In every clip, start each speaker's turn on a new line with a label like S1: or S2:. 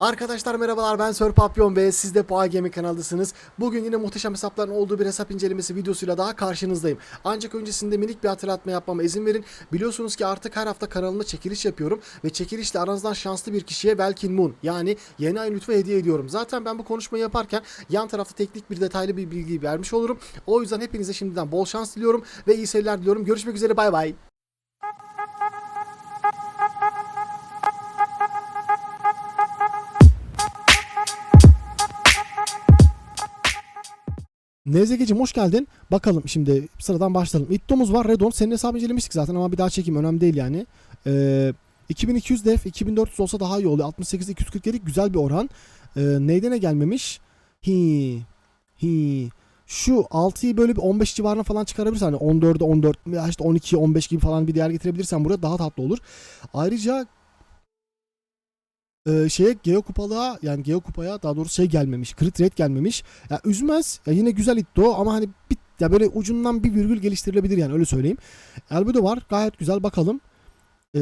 S1: Arkadaşlar merhabalar ben Sir Papyon ve siz de Poğa Gaming kanaldasınız. Bugün yine muhteşem hesapların olduğu bir hesap incelemesi videosuyla daha karşınızdayım. Ancak öncesinde minik bir hatırlatma yapmama izin verin. Biliyorsunuz ki artık her hafta kanalımda çekiliş yapıyorum ve çekilişte aranızdan şanslı bir kişiye Velkin Moon yani yeni ay lütfu hediye ediyorum. Zaten ben bu konuşmayı yaparken yan tarafta teknik bir detaylı bir bilgi vermiş olurum. O yüzden hepinize şimdiden bol şans diliyorum ve iyi seyirler diliyorum. Görüşmek üzere bay bay. Nezegeciğim hoş geldin. Bakalım şimdi sıradan başlayalım. İttomuz var. Redon. Senin hesabı incelemiştik zaten ama bir daha çekeyim. Önemli değil yani. Ee, 2200 def 2400 olsa daha iyi oluyor. 68 247 güzel bir oran. Ee, neyden ne gelmemiş? Hi. Hi. Şu 6'yı böyle bir 15 civarına falan çıkarabilirsen hani 14'e 14 veya işte 12 15 gibi falan bir değer getirebilirsen buraya daha tatlı olur. Ayrıca e, şeye Geo kupalığa yani Geo kupaya daha doğrusu şey gelmemiş. Crit rate gelmemiş. Ya üzmez. Ya yine güzel iddia ama hani bir, ya böyle ucundan bir virgül geliştirilebilir yani öyle söyleyeyim. Albedo var. Gayet güzel bakalım. E,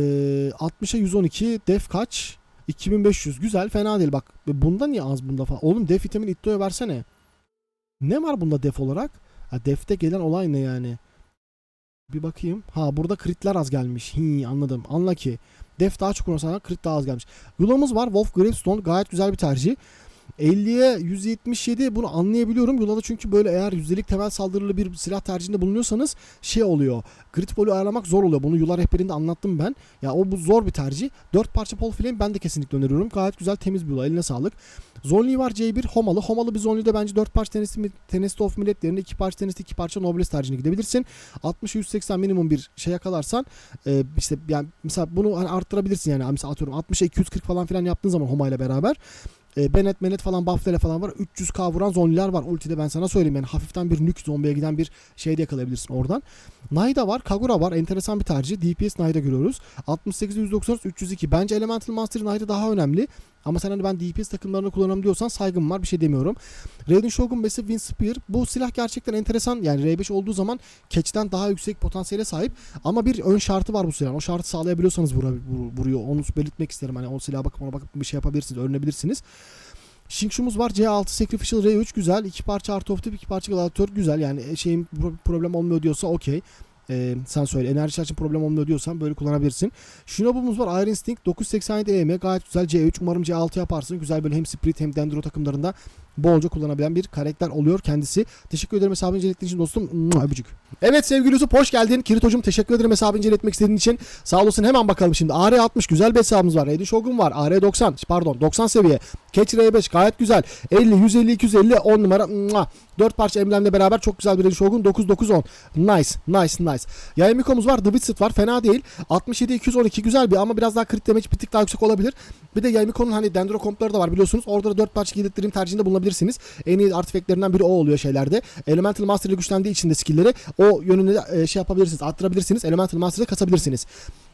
S1: 60'a 112 def kaç? 2500 güzel fena değil bak. Bunda niye az bunda falan? Oğlum def itemin iddiaya versene. Ne var bunda def olarak? Ha, defte gelen olay ne yani? Bir bakayım. Ha burada critler az gelmiş. Hi anladım. Anla ki. Def daha çok oynarsan crit daha az gelmiş. Yula'mız var. Wolf Gravestone gayet güzel bir tercih. 50'ye 177 bunu anlayabiliyorum. Yula'da çünkü böyle eğer yüzdelik temel saldırılı bir silah tercihinde bulunuyorsanız şey oluyor. Crit volü ayarlamak zor oluyor. Bunu Yula rehberinde anlattım ben. Ya o bu zor bir tercih. 4 parça Pol Flame ben de kesinlikle öneriyorum. Gayet güzel temiz bir Yula. Eline sağlık. Zonli var C1 Homalı. Homalı bir Zonli'de bence 4 parça tenisi, tenisi of milletlerinde 2 parça tenisi 2 parça Nobles tercihine gidebilirsin. 60-180 minimum bir şey yakalarsan e, işte yani mesela bunu hani arttırabilirsin yani. Mesela atıyorum 60'a 240 falan filan yaptığın zaman Homa ile beraber. E, Bennett Menet falan buff'lere falan var. 300k vuran zombiler var. Ultide ben sana söyleyeyim. Yani hafiften bir nük zombiye giden bir şey de yakalayabilirsin oradan. Naida var. Kagura var. Enteresan bir tercih. DPS Naida görüyoruz. 68 193 302. Bence Elemental Master Naida daha önemli. Ama sen hani ben DPS takımlarını kullanırım diyorsan saygım var. Bir şey demiyorum. Raiden Shogun Besi Wind Spear. Bu silah gerçekten enteresan. Yani R5 olduğu zaman Catch'ten daha yüksek potansiyele sahip. Ama bir ön şartı var bu silahın. O şartı sağlayabiliyorsanız vura, vur- vuruyor. Onu belirtmek isterim. Hani o silaha bakıp ona bakıp bir şey yapabilirsiniz. Öğrenebilirsiniz. Shinkshumuz var. C6 Sacrificial R3 güzel. iki parça Art of Tip, iki parça Gladiator güzel. Yani şeyin pro- problem olmuyor diyorsa okey. Ee, sen söyle. Enerji için problem olmuyor diyorsan böyle kullanabilirsin. Shinobu'muz var. Iron Instinct 987 EM gayet güzel C3. Umarım C6 yaparsın. Güzel böyle hem Spirit hem Dendro takımlarında bolca kullanabilen bir karakter oluyor kendisi. Teşekkür ederim hesabı incelettiğin için dostum. Öpücük. Evet sevgili Yusuf hoş geldin. Kirit hocam teşekkür ederim hesabı inceletmek istediğin için. Sağ olasın hemen bakalım şimdi. AR60 güzel bir hesabımız var. Raiden Shogun var. AR90 pardon 90 seviye. Catch R5 gayet güzel. 50 150 250 10 numara. Mua. 4 parça emblemle beraber çok güzel bir Raiden Shogun 9910. Nice nice nice. Yayamiko'muz var. The Wizard var. Fena değil. 67 212 güzel bir ama biraz daha crit damage bir tık daha yüksek olabilir. Bir de Yayamiko'nun hani dendro kompları da var biliyorsunuz. Orada da 4 parça giydirttirim tercihinde bulunabilirsiniz. En iyi artifactlerinden biri o oluyor şeylerde. Elemental Master ile güçlendiği için de skill'leri o yönünde de, e, şey yapabilirsiniz. Arttırabilirsiniz. Elemental Master'ı kasabilirsiniz.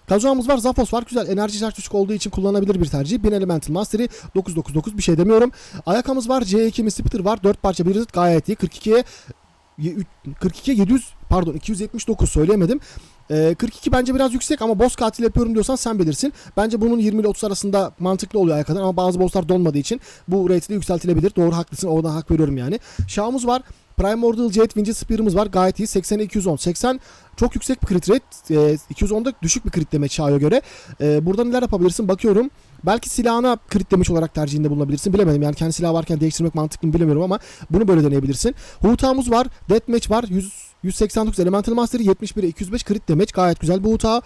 S1: Kazuha'mız var, Zaphos var. Güzel. Enerji şarj düşük olduğu için kullanılabilir bir tercih. 1000 Elemental Mastery 999 bir şey demiyorum. Ayakamız var. C2 Mispitter var. 4 parça bir gayet iyi. 42'ye 42 700 pardon 279 söyleyemedim. Ee, 42 bence biraz yüksek ama boss katil yapıyorum diyorsan sen bilirsin. Bence bunun 20 ile 30 arasında mantıklı oluyor ayakadan ama bazı bosslar donmadığı için bu rate'i de yükseltilebilir. Doğru haklısın. Oradan hak veriyorum yani. Shaw'umuz var. Primordial Jet Winget Spear'ımız var. Gayet iyi. 80'e 210. 80 çok yüksek bir crit rate. Ee, 210'da düşük bir crit damage Shaw'a göre. Ee, burada neler yapabilirsin? Bakıyorum. Belki silahına crit damage olarak tercihinde bulunabilirsin. Bilemedim. Yani kendi silah varken değiştirmek mantıklı mı bilemiyorum ama bunu böyle deneyebilirsin. Huta'mız var. Deathmatch var. 100 189 Elemental Master 71'e 205 crit damage. Gayet güzel bu Huta.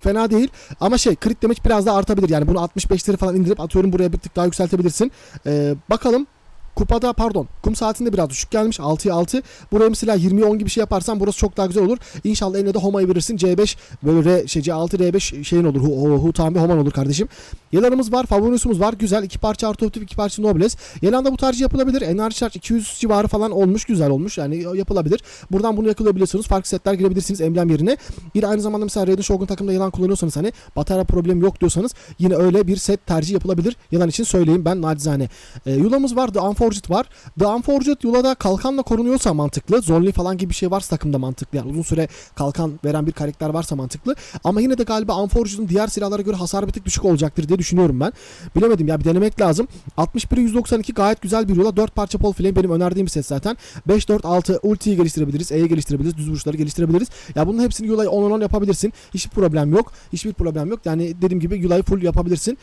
S1: Fena değil. Ama şey crit damage biraz daha artabilir. Yani bunu 65'leri falan indirip atıyorum buraya bir tık daha yükseltebilirsin. Ee, bakalım. Kupada pardon kum saatinde biraz düşük gelmiş 6'ya 6. Buraya mesela 20'ye 10 gibi şey yaparsan burası çok daha güzel olur. İnşallah eline de Homa'yı verirsin. C5 böyle R, şey, C6 R5 şeyin olur. Hu, hu, hu tam bir Homan olur kardeşim. Yelanımız var. Favorisumuz var. Güzel. 2 parça artı optif 2 parça nobles. Yelan'da bu tercih yapılabilir. Enerji charge 200 civarı falan olmuş. Güzel olmuş. Yani yapılabilir. Buradan bunu yakalayabiliyorsunuz. Farklı setler girebilirsiniz emblem yerine. Yine aynı zamanda mesela Raiden Shogun takımda Yelan kullanıyorsanız hani batarya problemi yok diyorsanız yine öyle bir set tercih yapılabilir. Yelan için söyleyeyim ben nacizane. E, Yula'mız var. The Unforged var. The Unforged Yula'da kalkanla korunuyorsa mantıklı. Zonli falan gibi bir şey varsa takımda mantıklı. Yani uzun süre kalkan veren bir karakter varsa mantıklı. Ama yine de galiba Unforged'ın diğer silahlara göre hasar bir tık düşük olacaktır diye düşünüyorum ben. Bilemedim ya bir denemek lazım. 61'e 192 gayet güzel bir yola. 4 parça Paul Flame benim önerdiğim set zaten. 5 4 6 ultiyi geliştirebiliriz. E'yi geliştirebiliriz. Düz vuruşları geliştirebiliriz. Ya bunun hepsini Yula'yı 10 10 yapabilirsin. Hiçbir problem yok. Hiçbir problem yok. Yani dediğim gibi Yula'yı full yapabilirsin.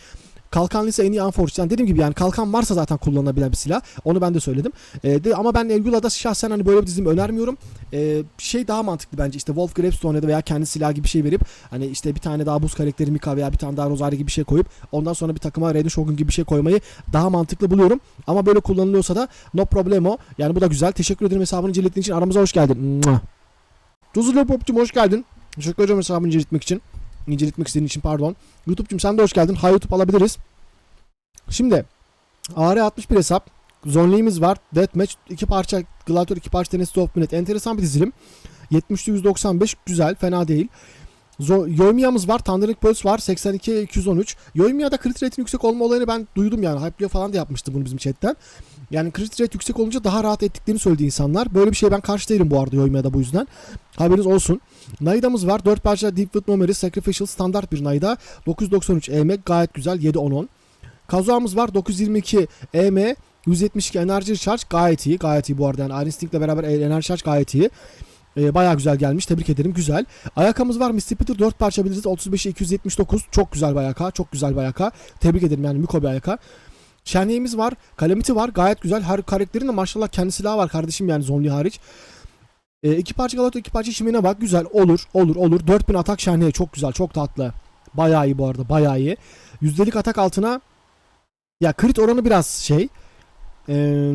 S1: Kalkanlıysa en iyi Unforged. Yani dediğim gibi yani kalkan varsa zaten kullanılabilen bir silah. Onu ben de söyledim. Ee, de, ama ben Yula'da şahsen hani böyle bir dizimi önermiyorum. Ee, şey daha mantıklı bence işte Wolf Grapestone ya da veya kendi silah gibi bir şey verip hani işte bir tane daha buz karakteri Mika veya bir tane daha Rosario gibi bir şey koyup ondan sonra bir takıma Raiden Shogun gibi bir şey koymayı daha mantıklı buluyorum. Ama böyle kullanılıyorsa da no problemo. Yani bu da güzel. Teşekkür ederim hesabını incelettiğin için. Aramıza hoş geldin. Tuzlu Pop'cum hoş geldin. Teşekkür ederim hesabını inceletmek için. İnceletmek istediğin için pardon. YouTube'cum sen de hoş geldin. Hay YouTube alabiliriz. Şimdi AR61 hesap. Zonliğimiz var. Deathmatch. iki parça Gladiator, iki parça Tennessee of Minute. Enteresan bir dizilim. 70'te 195 güzel. Fena değil. Yoymiya'mız var. Thundering Pulse var. 82 213. Yoymiya'da crit rate'in yüksek olma olayını ben duydum yani. Hype'liyor falan da yapmıştı bunu bizim chatten. Yani crit rate yüksek olunca daha rahat ettiklerini söyledi insanlar. Böyle bir şeye ben karşı değilim bu arada Yoymiya'da bu yüzden. Haberiniz olsun. Naida'mız var. 4 parça Deep Wood Memory Sacrificial standart bir Naida. 993 EM gayet güzel. 7 10 10. Kazuha'mız var 922 EM 172 enerji charge gayet iyi gayet iyi bu arada yani Iron beraber enerji charge gayet iyi. Ee, bayağı güzel gelmiş tebrik ederim güzel. Ayakamız var Misty Peter 4 parça biliriz 35'e 279 çok güzel bir ayaka çok güzel bir ayaka tebrik ederim yani Miko bir ayaka. Şenliğimiz var Calamity var gayet güzel her karakterin de maşallah kendi silahı var kardeşim yani Zonli hariç. E, iki parça Galato iki parça Şimine bak güzel olur olur olur 4000 atak şenliğe çok güzel çok tatlı. Bayağı iyi bu arada bayağı iyi. Yüzdelik atak altına ya crit oranı biraz şey. Ee,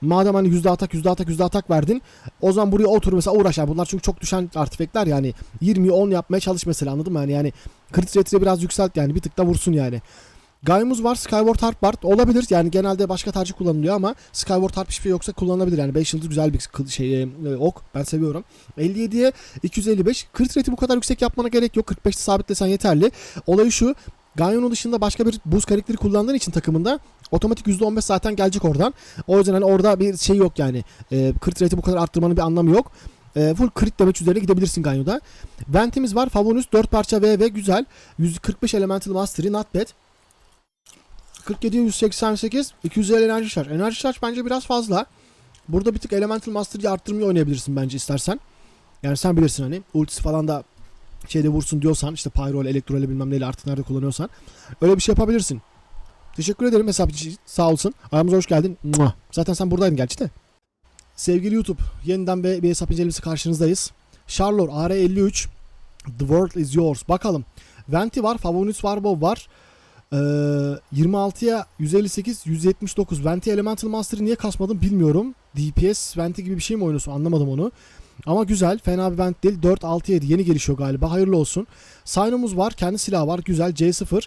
S1: madem hani yüzde atak yüzde atak yüzde atak verdin. O zaman buraya otur mesela uğraş. Yani bunlar çünkü çok düşen artifekler yani. 20'yi 10 yapmaya çalış mesela anladın mı? Yani, yani crit rate'i biraz yükselt yani bir tık da vursun yani. Gaiumuz var. Skyward Harp var. Olabilir. Yani genelde başka tercih kullanılıyor ama Skyward Harp hiçbir şey yoksa kullanılabilir. Yani 5 yıldız güzel bir şey e, ok. Ben seviyorum. 57'ye 255. Crit rate'i bu kadar yüksek yapmana gerek yok. 45'te sabitlesen yeterli. Olayı şu. Ganyon'un dışında başka bir buz karakteri kullandığın için takımında otomatik %15 zaten gelecek oradan. O yüzden hani orada bir şey yok yani. E, crit rate'i bu kadar arttırmanın bir anlamı yok. E, full crit damage üzerine gidebilirsin Ganyo'da. Vent'imiz var. Favonus 4 parça VV güzel. 145 Elemental Mastery not bad. 47 188 250 enerji şarj. Enerji şarj bence biraz fazla. Burada bir tık Elemental Mastery'i arttırmayı oynayabilirsin bence istersen. Yani sen bilirsin hani ultisi falan da şeyde vursun diyorsan işte Pyro ile Elektro ile bilmem neyle artık nerede kullanıyorsan öyle bir şey yapabilirsin. Teşekkür ederim hesap için sağ olsun. Aramıza hoş geldin. Mua. Zaten sen buradaydın gerçi de. Sevgili YouTube yeniden bir, bir hesap incelemesi karşınızdayız. Charlor AR53 The World is Yours. Bakalım. Venti var. Favonus var. Bob var. Ee, 26'ya 158 179 Venti Elemental Master'ı niye kasmadım bilmiyorum. DPS Venti gibi bir şey mi oynuyorsun anlamadım onu. Ama güzel. Fena bir vent değil. 4 6 7 yeni gelişiyor galiba. Hayırlı olsun. Sinom'uz var. Kendi silahı var. Güzel. C0.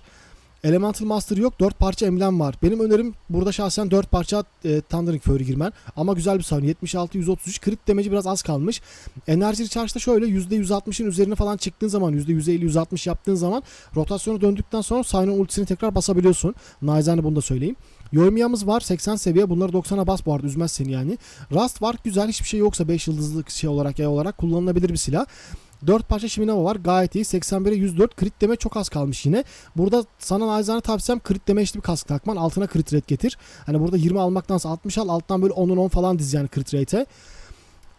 S1: Elemental Master yok. 4 parça emblem var. Benim önerim burada şahsen 4 parça e, Thundering Fury girmen. Ama güzel bir savun. 76 133 crit damage'i biraz az kalmış. Enerji charge'da şöyle %160'ın üzerine falan çıktığın zaman %150 160 yaptığın zaman rotasyonu döndükten sonra Sinon ultisini tekrar basabiliyorsun. Naizane bunu da söyleyeyim. Yoymiya'mız var 80 seviye. Bunları 90'a bas bu arada üzmez seni yani. Rust var güzel hiçbir şey yoksa 5 yıldızlı şey olarak yay olarak kullanılabilir bir silah. 4 parça Shiminama var gayet iyi. 81'e 104 crit deme çok az kalmış yine. Burada sana naizane tavsiyem crit deme işte bir kask takman. Altına crit rate getir. Hani burada 20 almaktansa 60 al. Alttan böyle 10'un 10 falan diz yani crit rate'e.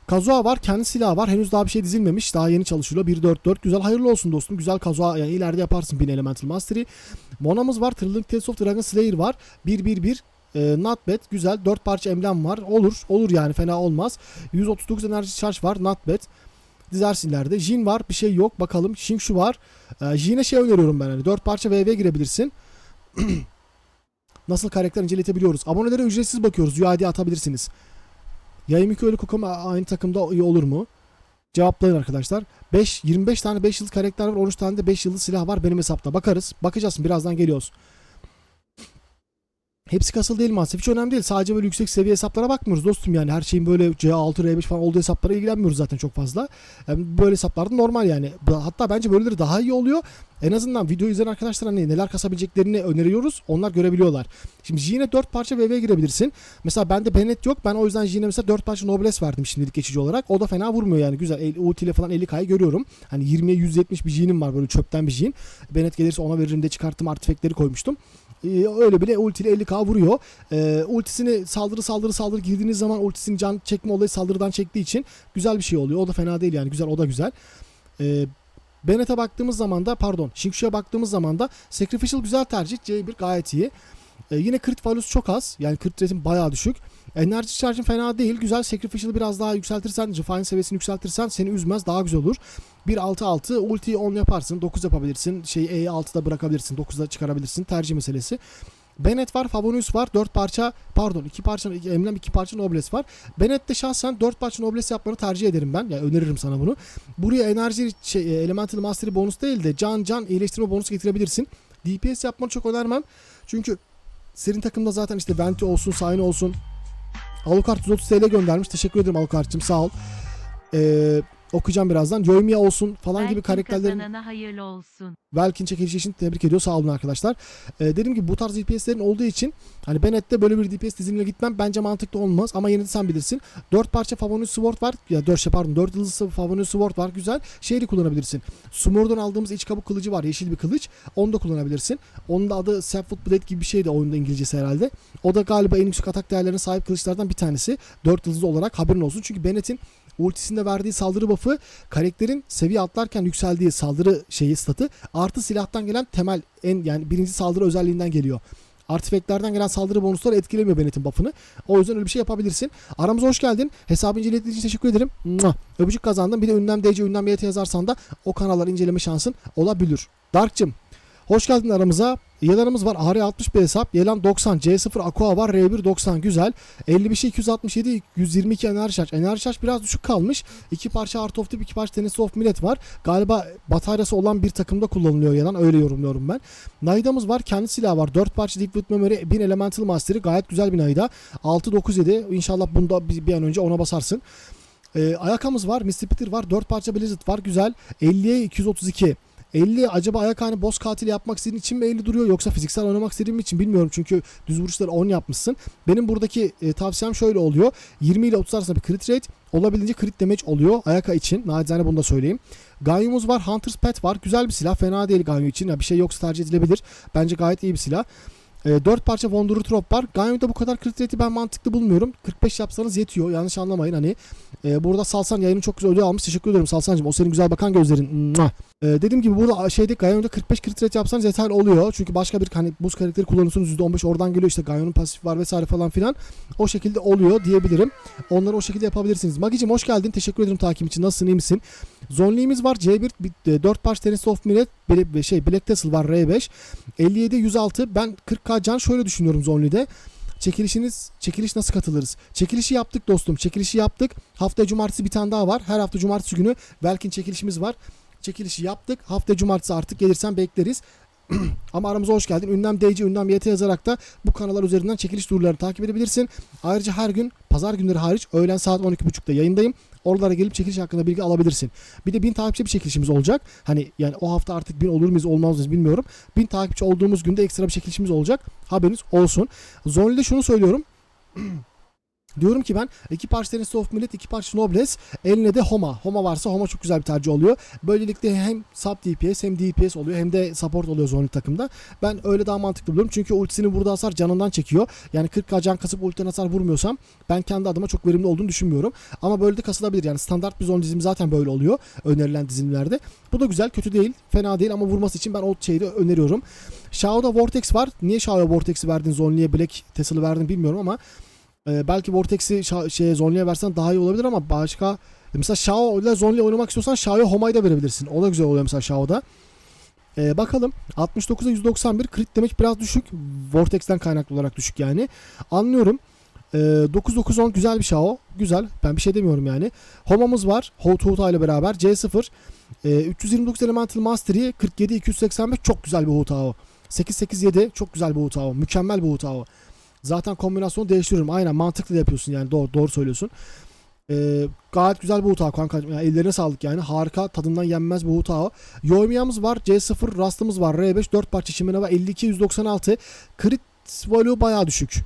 S1: Kazuha var. Kendi silahı var. Henüz daha bir şey dizilmemiş. Daha yeni çalışılıyor. 1-4-4. Güzel hayırlı olsun dostum. Güzel Kazuha. Yani ileride yaparsın 1000 Elemental Mastery. Mona'mız var. Trilling Tales of Dragon Slayer var. 1-1-1. E, not bad. Güzel. 4 parça emblem var. Olur. Olur yani. Fena olmaz. 139 enerji charge var. Not bad. Dizersin ileride. Jin var. Bir şey yok. Bakalım. Shingshu var. E, Jin'e şey öneriyorum ben. Hani 4 parça VV girebilirsin. Nasıl karakter inceletebiliyoruz. Abonelere ücretsiz bakıyoruz. UID atabilirsiniz. Yayımiko ile Kokoma aynı takımda iyi olur mu? Cevaplayın arkadaşlar. 5 25 tane 5 yıldız karakter var. 13 tane de 5 yıldız silah var benim hesapta. Bakarız. Bakacağız. Birazdan geliyoruz. Hepsi kasıl değil maalesef. Hiç önemli değil. Sadece böyle yüksek seviye hesaplara bakmıyoruz dostum yani. Her şeyin böyle C6, R5 falan olduğu hesaplara ilgilenmiyoruz zaten çok fazla. Yani böyle hesaplarda normal yani. Hatta bence böyleleri daha iyi oluyor. En azından video izleyen arkadaşlar hani neler kasabileceklerini öneriyoruz. Onlar görebiliyorlar. Şimdi Jine 4 parça VV girebilirsin. Mesela bende Bennett yok. Ben o yüzden Jine mesela 4 parça Nobles verdim şimdilik geçici olarak. O da fena vurmuyor yani. Güzel. El, ulti ile falan 50k'yı görüyorum. Hani 20'ye 170 bir Jine'im var böyle çöpten bir Jine. Bennett gelirse ona veririm de çıkarttım artifekleri koymuştum. Ee, öyle bile ultiyle 50k vuruyor. Ee, ultisini saldırı saldırı saldırı girdiğiniz zaman ultisini can çekme olayı saldırıdan çektiği için güzel bir şey oluyor. O da fena değil yani güzel o da güzel. Ee, Bennett'e baktığımız zaman da pardon Shinkshu'ya baktığımız zaman da Sacrificial güzel tercih. C1 gayet iyi. Ee, yine crit value'su çok az. Yani crit rate'in bayağı düşük. Enerji charge'ın fena değil. Güzel. Sacrificial'ı biraz daha yükseltirsen, refine seviyesini yükseltirsen seni üzmez. Daha güzel olur. 1-6-6 ultiyi 10 yaparsın. 9 yapabilirsin. Şeyi E'yi 6'da bırakabilirsin. 9'da çıkarabilirsin. Tercih meselesi. Bennett var, Favonius var. 4 parça, pardon 2 parça, Emblem 2 parça Nobles var. Bennett'te şahsen 4 parça Nobles yapmanı tercih ederim ben. Yani öneririm sana bunu. Buraya enerji, şey, Elemental Mastery bonus değil de can can iyileştirme bonusu getirebilirsin. DPS yapmanı çok önermem. Çünkü senin takımda zaten işte Venti olsun, Sayne olsun. Alucard 130 TL göndermiş. Teşekkür ederim Alucard'cığım sağ ol. Ee, okuyacağım birazdan. Yoimiya olsun falan gibi
S2: Belki
S1: karakterlerin
S2: hayırlı olsun.
S1: Velkin çekilişi için tebrik ediyor. Sağ olun arkadaşlar. Ee, dediğim gibi bu tarz DPS'lerin olduğu için hani Bennett'te böyle bir DPS dizilimine gitmem bence mantıklı olmaz ama yine de sen bilirsin. 4 parça Favonius Sword var. Ya 4 şey pardon 4 yıldızlı Favonius Sword var. Güzel. Şeyi kullanabilirsin. Sumur'dan aldığımız iç kabuk kılıcı var. Yeşil bir kılıç. Onu da kullanabilirsin. Onun da adı Sapwood Blade gibi bir şey de oyunda İngilizcesi herhalde. O da galiba en yüksek atak değerlerine sahip kılıçlardan bir tanesi. 4 yıldızlı olarak haberin olsun. Çünkü Bennett'in ultisinde verdiği saldırı buff'ı karakterin seviye atlarken yükseldiği saldırı şeyi statı artı silahtan gelen temel en yani birinci saldırı özelliğinden geliyor. Artifeklerden gelen saldırı bonusları etkilemiyor Bennett'in buff'ını. O yüzden öyle bir şey yapabilirsin. Aramıza hoş geldin. Hesabı incelediğin için teşekkür ederim. Mua. Öpücük kazandın. Bir de ünlem DC, ünlem YT yazarsan da o kanalları inceleme şansın olabilir. Dark'cım Hoş geldin aramıza. Yelanımız var. AR 60 bir hesap. Yelan 90. C0 Aqua var. R1 90. Güzel. 55 267 122 enerji şarj. Enerji şarj biraz düşük kalmış. İki parça Art of Tip, iki parça Tennis of Millet var. Galiba bataryası olan bir takımda kullanılıyor Yelan. Öyle yorumluyorum ben. Naida'mız var. Kendi silahı var. 4 parça Deep Wood Memory, 1000 Elemental Mastery. Gayet güzel bir Naida. 697. İnşallah bunda bir, an önce ona basarsın. Ee, ayakamız var. Mr. Peter var. 4 parça Blizzard var. Güzel. 50'ye 232. 50 acaba ayak hani boss katili yapmak istediğin için mi 50 duruyor yoksa fiziksel oynamak istediğin için bilmiyorum çünkü düz vuruşları 10 yapmışsın. Benim buradaki e, tavsiyem şöyle oluyor. 20 ile 30 arasında bir crit rate olabildiğince crit damage oluyor Ayaka için. Nacizane bunu da söyleyeyim. Ganyumuz var. Hunter's Pet var. Güzel bir silah. Fena değil Ganyu için. Ya bir şey yoksa tercih edilebilir. Bence gayet iyi bir silah. E, 4 parça Wanderer Trop var. Ganyu'da bu kadar crit rate'i ben mantıklı bulmuyorum. 45 yapsanız yetiyor. Yanlış anlamayın hani. E, burada Salsan yayını çok güzel ödül almış. Teşekkür ederim Salsancığım. O senin güzel bakan gözlerin. E, dediğim gibi burada şeyde Ganyu'da 45 crit rate yapsanız yeterli oluyor. Çünkü başka bir hani buz karakteri kullanıyorsunuz %15 oradan geliyor işte Ganyu'nun pasif var vesaire falan filan. O şekilde oluyor diyebilirim. Onları o şekilde yapabilirsiniz. Magicim hoş geldin. Teşekkür ederim takip için. Nasılsın iyi misin? Zonliğimiz var. C1 bir- 4 parça Tennis of Millet Black- şey Black Tassel var R5. 57 106. Ben 40k can şöyle düşünüyorum Zonli'de. Çekilişiniz, çekiliş nasıl katılırız? Çekilişi yaptık dostum. Çekilişi yaptık. Haftaya cumartesi bir tane daha var. Her hafta cumartesi günü Belkin çekilişimiz var. Çekilişi yaptık. Hafta cumartesi artık gelirsen bekleriz. Ama aramıza hoş geldin. Ünlem DC, Ünlem YT yazarak da bu kanallar üzerinden çekiliş duyurularını takip edebilirsin. Ayrıca her gün pazar günleri hariç öğlen saat 12.30'da yayındayım. Oralara gelip çekiliş hakkında bilgi alabilirsin. Bir de 1000 takipçi bir çekilişimiz olacak. Hani yani o hafta artık 1000 olur muyuz olmaz mıyız bilmiyorum. 1000 takipçi olduğumuz günde ekstra bir çekilişimiz olacak. Haberiniz olsun. Zonli'de şunu söylüyorum. Diyorum ki ben iki parça Tennis of Millet, iki parça Nobles, eline de Homa. Homa varsa Homa çok güzel bir tercih oluyor. Böylelikle hem sub DPS hem DPS oluyor hem de support oluyor Zonli takımda. Ben öyle daha mantıklı buluyorum. Çünkü ultisini burada hasar canından çekiyor. Yani 40k can kasıp ultiden hasar vurmuyorsam ben kendi adıma çok verimli olduğunu düşünmüyorum. Ama böyle de kasılabilir. Yani standart bir zon dizimi zaten böyle oluyor. Önerilen dizilimlerde. Bu da güzel. Kötü değil. Fena değil ama vurması için ben o şeyi de öneriyorum. Shao'da Vortex var. Niye Shao'ya Vortex'i verdin? Zonli'ye Black Tesla'ı verdin bilmiyorum ama ee, belki Vortex'i şeye Zonli'ye versen daha iyi olabilir ama başka mesela Shao ile Zonli oynamak istiyorsan Shao'ya Homa'yı da verebilirsin. O da güzel oluyor mesela Shao'da. Ee, bakalım 69'a 191 crit damage biraz düşük. Vortex'ten kaynaklı olarak düşük yani. Anlıyorum. Ee, 9-9-10 güzel bir Shao. Güzel. Ben bir şey demiyorum yani. Homa'mız var. Hot Huta ile beraber. C0. Ee, 329 Elemental Mastery 47 285 çok güzel bir Hutao. 8-8-7 çok güzel bir Hutao. Mükemmel bir Hutao. Zaten kombinasyonu değiştiriyorum. Aynen mantıklı da yapıyorsun yani doğru, doğru söylüyorsun. Ee, gayet güzel bu utağı kanka. Yani ellerine sağlık yani. Harika tadından yenmez bu utağı. Yoymiyamız var. C0 rastımız var. R5 4 parça Shimenova 52 196. Crit value bayağı düşük.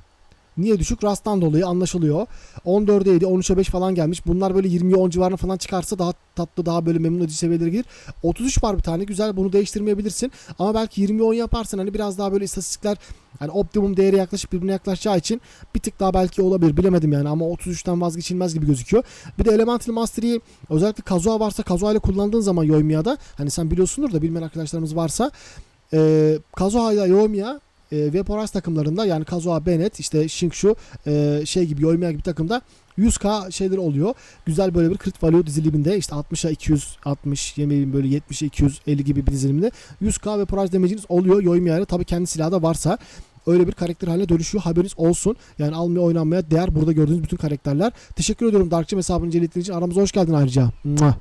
S1: Niye düşük? Rast'tan dolayı anlaşılıyor. 14'e 7, 13'e 5 falan gelmiş. Bunlar böyle 20'ye 10 civarına falan çıkarsa daha tatlı, daha böyle memnun edici seviyelere gelir. 33 var bir tane. Güzel. Bunu değiştirmeyebilirsin. Ama belki 20'ye 10 yaparsın. Hani biraz daha böyle istatistikler hani optimum değere yaklaşıp birbirine yaklaşacağı için bir tık daha belki olabilir. Bilemedim yani ama 33'ten vazgeçilmez gibi gözüküyor. Bir de Elemental Mastery'i özellikle Kazuha varsa Kazuha ile kullandığın zaman Yoimiya'da hani sen biliyorsundur da bilmeyen arkadaşlarımız varsa e, Kazuha ile Yoimiya e, Vaporize takımlarında yani Kazuha Bennett işte Shinkshu e, şey gibi Yoimiya gibi takımda 100k şeyler oluyor. Güzel böyle bir crit value diziliminde işte 60'a 260 yemeğin böyle 70'e 250 gibi bir dizilimde 100k Vaporize damage'iniz oluyor Yoimiya ile tabii kendi silahı da varsa öyle bir karakter haline dönüşüyor. Haberiniz olsun. Yani almaya oynanmaya değer burada gördüğünüz bütün karakterler. Teşekkür ediyorum Darkçım hesabını incelediğiniz için. Aramıza hoş geldin ayrıca. Mua.